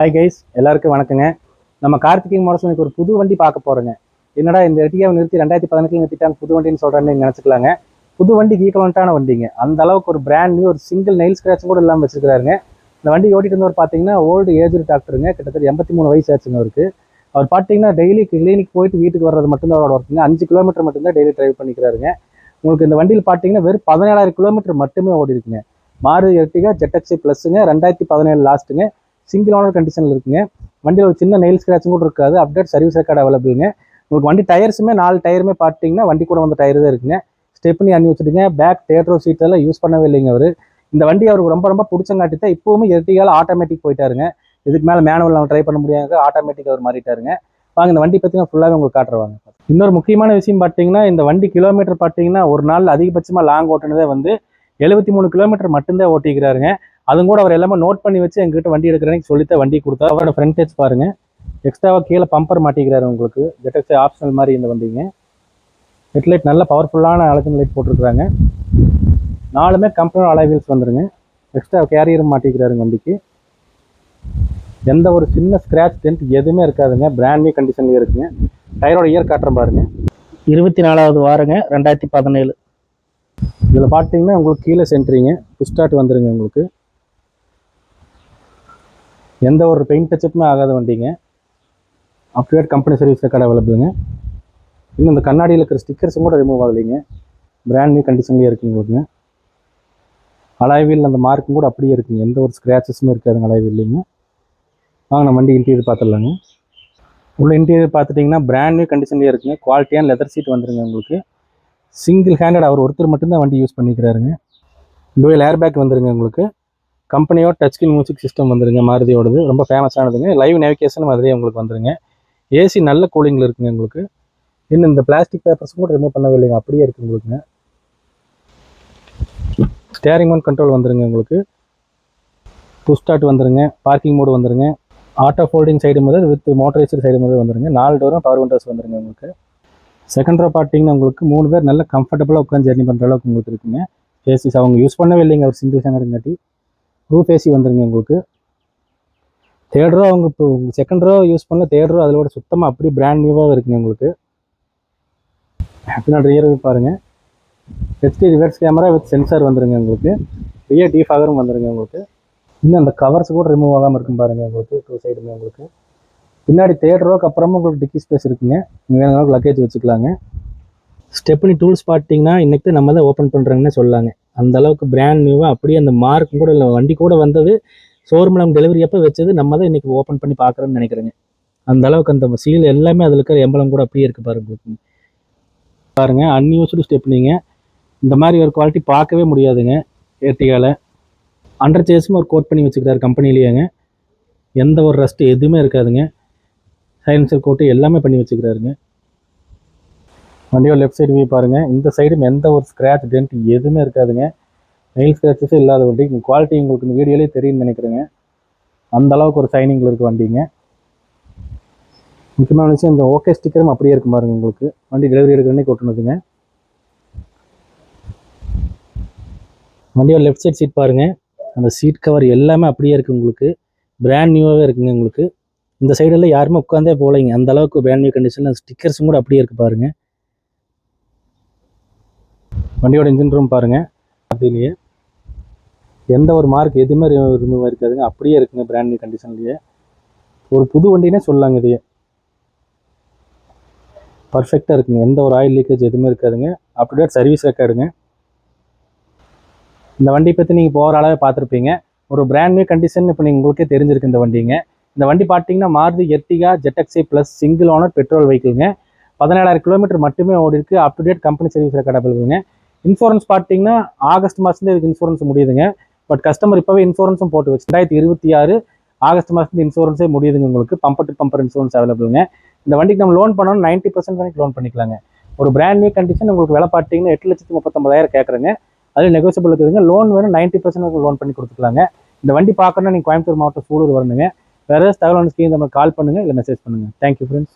Hi guys எல்லாருக்கும் வணக்கங்க. நம்ம கார்த்திகை மோடஸ் எனக்கு ஒரு புது வண்டி பார்க்க போகிறோங்க என்னடா இந்த எட்டியாவை நிறுத்தி ரெண்டாயிரத்தி பதினெட்டில் நிறுத்திட்டாங்க புது வண்டின்னு சொல்கிறேன்னு நினச்சிக்கலாங்க. புது வண்டி ஈக்குவலண்ட்டான வண்டிங்க. அந்த அளவுக்கு ஒரு பிராண்ட் நியூ ஒரு சிங்கிள் நெயில் ஸ்க்ராட்சும் கூட இல்லாமல் வச்சிருக்காருங்க இந்த வண்டி ஓட்டிட்டு இருந்தவர் பார்த்தீங்கன்னா ஓல்டு ஏஜ் டாக்டருங்க கிட்டத்தட்ட எண்பத்தி மூணு வயசு ஆச்சுங்க அவருக்கு. அவர் பார்த்தீங்கன்னா டெய்லி கிளினிக் போயிட்டு வீட்டுக்கு வர்றது மட்டும்தான் அவரோட ஒர்க்குங்க அஞ்சு கிலோமீட்டர் மட்டும்தான் டெய்லி டிரைவ் பண்ணிக்கிறாருங்க. உங்களுக்கு இந்த வண்டியில் பார்த்தீங்கன்னா வெறும் பதினேழாயிரம் கிலோமீட்டர் மட்டுமே ஓடி இருக்குங்க மாறு எர்டிகா ஜெட்டக்ஸி ப்ளஸ்ஸுங்க ரெண்டாயிரத்தி பதினேழு லாஸ்ட்டுங்க சிங்கிள் ஓனர் கண்டிஷனில் இருக்குங்க. வண்டியில் ஒரு சின்ன நெயில் ஸ்க்ராச்சும் கூட இருக்காது. அப்டேட் சர்வீஸ் ரெக்கார்டு அவைலபிளுங்க உங்களுக்கு வண்டி டயர்ஸுமே நாலு டயருமே பார்த்தீங்கன்னா வண்டி கூட வந்த டயர் தான் இருக்குங்க. ஸ்டெப்னி அண்ணி வச்சுட்டுங்க. பேக் தேட்டரோ சீட் எல்லாம் யூஸ் பண்ணவே இல்லைங்க அவர். இந்த வண்டி அவருக்கு ரொம்ப ரொம்ப பிடிச்சங்காட்டி தான் இப்போவுமே எர்டிகால் ஆட்டோமேட்டிக் போயிட்டாருங்க. இதுக்கு மேலே மேனுவல் நம்ம ட்ரை பண்ண முடியாது ஆட்டோமேட்டிக் அவர் மாறிட்டாருங்க. வாங்க இந்த வண்டி பற்றி ஃபுல்லாகவே உங்களுக்கு காட்டுறவாங்க இன்னொரு முக்கியமான விஷயம் பார்த்தீங்கன்னா இந்த வண்டி கிலோமீட்டர் பார்த்தீங்கன்னா ஒரு நாள் அதிகபட்சமாக லாங் ஓட்டுனதே வந்து எழுபத்தி மூணு கிலோமீட்டர் மட்டும்தான் ஓட்டிக்கிறாருங்க. அதுவும் கூட அவர் எல்லாமே நோட் பண்ணி வச்சு எங்ககிட்ட வண்டி எடுக்கிறேன்னு சொல்லித்தான் வண்டி கொடுத்தா. அவரோட ஃப்ரண்ட் டச் பாருங்க. எக்ஸ்ட்ராவாக கீழே பம்பர் மாட்டிக்கிறாரு உங்களுக்கு. ஜெட்டக்ஸி ஆப்ஷனல் மாதிரி இந்த வண்டிங்க. ஹெட்லைட் நல்ல பவர்ஃபுல்லான அலஜன் லைட் போட்டிருக்கிறாங்க. நாலுமே கம்பெனியோட அலை வீல்ஸ் வந்துருங்க. எக்ஸ்ட்ரா கேரியரும் மாட்டிக்கிறாருங்க வண்டிக்கு. எந்த ஒரு சின்ன ஸ்க்ராட்ச் டென்ட் எதுவுமே இருக்காதுங்க. பிராண்ட் நியூ கண்டிஷன்லேயே இருக்குங்க. டயரோட இயர் காட்டுறேன் பாருங்க. இருபத்தி நாலாவது வாரங்க ரெண்டாயிரத்தி பதினேழு. இதில் பார்த்தீங்கன்னா உங்களுக்கு கீழே சென்ட்ரிங்க புஸ்டாட் வந்துருங்க உங்களுக்கு. எந்த ஒரு பெயிண்ட் டச்சப்புமே ஆகாத வண்டிங்க. அப்டேட் கம்பெனி சர்வீஸ் ரெக்கார்டு அவைலபிளுங்க இன்னும் இந்த கண்ணாடியில் இருக்கிற ஸ்டிக்கர்ஸும் கூட ரிமூவ் ஆகலைங்க. பிராண்ட் நியூ கண்டிஷன்லேயே இருக்குங்க உங்களுக்குங்க அலாய்வீல் அந்த மார்க்கும் கூட அப்படியே இருக்குங்க. எந்த ஒரு ஸ்க்ராச்சஸுமே இருக்காதுங்க அலாய்வீல்லைங்க வாங்க நம்ம வண்டி இன்டீரியர் பார்த்துடலாங்க. உள்ள இன்டீரியர் பார்த்துட்டிங்கன்னா பிராண்ட் நியூ கண்டிஷன்லேயே இருக்குங்க. குவாலிட்டியான லெதர் சீட் வந்துருங்க உங்களுக்கு. சிங்கிள் ஹேண்டட் அவர் ஒருத்தர் மட்டும்தான் வண்டி யூஸ் பண்ணிக்கிறாருங்க. டுவெல் ஏர் பேக் வந்துருங்க உங்களுக்கு. கம்பெனியோட டச் ஸ்கிரீன் மியூசிக் சிஸ்டம் வந்துருங்க மாருதியோடது. ரொம்ப ஃபேமஸானதுங்க லைவ் நேவிகேஷன் மாதிரியே உங்களுக்கு வந்துருங்க. ஏசி நல்ல கூலிங்கில் இருக்குங்க உங்களுக்கு. இன்னும் இந்த பிளாஸ்டிக் பேப்பர்ஸும் கூட ரிமூவ் பண்ணவே இல்லைங்க. அப்படியே இருக்குது உங்களுக்குங்க. ஸ்டேரிங் ஒன் கண்ட்ரோல் வந்துருங்க உங்களுக்கு. புஷ் ஸ்டார்ட் வந்துருங்க. பார்க்கிங் மோடு வந்துருங்க. ஆட்டோ ஃபோல்டிங் சைடு முதல் வித் மோட்டரைசர் சைடு முதல் வந்துருங்க. நாலு டோரும் பவர் விண்டோஸ் வந்துருங்க உங்களுக்கு. செகண்ட் ரோ பார்த்தீங்கன்னா உங்களுக்கு மூணு பேர் நல்ல கம்ஃபர்டபுளாக உட்காந்து ஜெர்னி பண்ணுற அளவுக்கு உங்களுக்கு இருக்குங்க. ஏசிஸ் அவங்க யூஸ் பண்ணவே இல்லைங்க. ஒரு சிங்கிள் ஹேண்டருங்காட்டி ரூஃப் ஏசி வந்துருங்க உங்களுக்கு. தேர்ட் ரோ அவங்க இப்போ செகண்ட் ரோ யூஸ் பண்ணல தேர்ட் ரோ அதோட சுத்தமாக அப்படியே பிராண்ட் நியூவாக இருக்குங்க உங்களுக்கு. பின்னாடி ரியர் பாருங்கள் HD reverse camera with sensor வந்துருங்க உங்களுக்கு. ரியர் டீஃபாகரும் வந்துருங்க உங்களுக்கு. இன்னும் அந்த கவர்ஸ் கூட ரிமூவ் ஆகாமல் இருக்கும் பாருங்கள் உங்களுக்கு டூ சைடுமே உங்களுக்கு. பின்னாடி தேர்ட் ரோக்கு அப்புறமா உங்களுக்கு டிக்கி ஸ்பேஸ் இருக்குங்க. நீங்கள் வேணும் லக்கேஜ் வச்சுக்கலாங்க. ஸ்டெப்னி டூல்ஸ் பார்த்தீங்கன்னா இன்றைக்கி நம்ம தான் ஓப்பன் பண்ணுறாங்கன்னு சொல்லலாங்க அந்த அளவுக்கு பிராண்ட் நியூவாக அப்படியே அந்த மார்க் கூட இல்லை வண்டி கூட வந்தது. ஷோரூமில் டெலிவரி அப்போ வச்சது நம்ம தான் இன்றைக்கி ஓப்பன் பண்ணி பார்க்குறோன்னு நினைக்கிறேங்க. அந்த அளவுக்கு அந்த சீல் எல்லாமே அதில் இருக்கிற எம்பளம் கூட அப்படியே இருக்குது பாருங்க பாருங்கள் பாருங்க அன்யூஸ்டு ஸ்டெப்னிங்க இந்த மாதிரி ஒரு குவாலிட்டி பார்க்கவே முடியாதுங்க ஏர்டிகாவில் அண்டர் சேஸும் ஒரு கோட் பண்ணி வச்சுக்கிறாரு கம்பெனிலேயேங்க எந்த ஒரு ரஸ்ட்டு எதுவுமே இருக்காதுங்க. சைலன்சர் கோட்டு எல்லாமே பண்ணி வச்சுக்கிறாருங்க. வண்டியோட லெஃப்ட் சைடு வியூ பாருங்கள் இந்த சைடும் எந்த ஒரு ஸ்க்ராட்ச் டென்ட் எதுவுமே இருக்காதுங்க. நெயில் ஸ்க்ராச்சஸே இல்லாத வண்டி. குவாலிட்டி உங்களுக்கு இந்த வீடியோலேயே தெரியும்னு நினைக்கிறேங்க. அந்த அளவுக்கு ஒரு சைனிங்கில் இருக்க வண்டிங்க. முக்கியமான விஷயம் இந்த ஓகே ஸ்டிக்கரும் அப்படியே இருக்கும் பாருங்க உங்களுக்கு. வண்டி டெலிவரி எடுக்கிறனே கொட்டுனதுங்க வண்டியோட லெஃப்ட் சைட் சீட் பாருங்கள் அந்த சீட் கவர் எல்லாமே அப்படியே இருக்குது உங்களுக்கு. பிராண்ட் நியூவாகவே இருக்குங்க உங்களுக்கு. இந்த சைடெல்லாம் யாருமே உட்காந்தே போகலைங்க. அந்த அளவுக்கு பிராண்ட் நியூ கண்டிஷனில் ஸ்டிக்கர்ஸும் கூட அப்படியே இருக்குது பாருங்கள் வண்டியோட இன்ஜின் ரூம் பாருங்கள் அப்படிலேயே எந்த ஒரு மார்க் எதுவுமே ரிமூவ் இருக்காதுங்க. அப்படியே இருக்குங்க பிராண்ட் நியூ கண்டிஷன்லேயே ஒரு புது வண்டினே சொல்லலாங்க இதையே. பர்ஃபெக்டாக இருக்குங்க. எந்த ஒரு ஆயில் லீக்கேஜ் எதுவுமே இருக்காதுங்க. அப்டேட் சர்வீஸ் ரெக்கார்டுங்க இந்த வண்டி பற்றி நீங்கள் போகிற அளவே பார்த்துருப்பீங்க. ஒரு பிராண்ட் நியூ கண்டிஷன் இப்போ நீங்கள் உங்களுக்கே தெரிஞ்சிருக்கு இந்த வண்டிங்க. இந்த வண்டி பார்த்தீங்கன்னா Maruti Ertiga ZXi plus single owner petrol வெஹிக்கிள்ங்க பதினேழாயிரம் கிலோமீட்டர் மட்டுமே ஓடி இருக்கு up to date company service record அவைலபிளுங்க insurance பார்த்தீங்கன்னா ஆகஸ்ட் மாதத்துல இதுக்கு இன்சூரன்ஸ் முடியுதுங்க. பட் கஸ்டமர் இப்போவே இன்சூரன்ஸும் போட்டு வச்சு ரெண்டாயிரத்தி இருபத்தி ஆறு ஆகஸ்ட் மாதத்துலேருந்து இன்சூரன்ஸே முடியுதுங்க உங்களுக்கு. பம்பர் டு பம்பர் இன்சூரன்ஸ் அவைலபிளுங்க இந்த வண்டிக்கு நம்ம லோன் பண்ணணும் நைன்ட்டி பர்சன்ட் வரைக்கும் லோன் பண்ணிக்கலாங்க. ஒரு பிராண்ட் நியூ கண்டிஷன் உங்களுக்கு விலை பார்த்தீங்கன்னா எட்டு லட்சத்து முப்பத்தொம்பதாயிரம் கேட்குறேங்க அதில் நெகோசியபிள் இருக்குதுங்க. லோன் வேணும் நைன்ட்டி பர்சன்ட் லோன் பண்ணி கொடுத்துக்கலாங்க. இந்த வண்டி பார்க்கணும்னா நீங்கள் கோயம்புத்தூர் மாவட்டம் சூலூர் வரணுங்க. வேறு ஏதாவது தகவல் ஸ்கீம் நம்ம கால் பண்ணுங்கள் இல்லை மெசேஜ் பண்ணுங்கள் தேங்க்யூ ஃப்ரெண்ட்ஸ்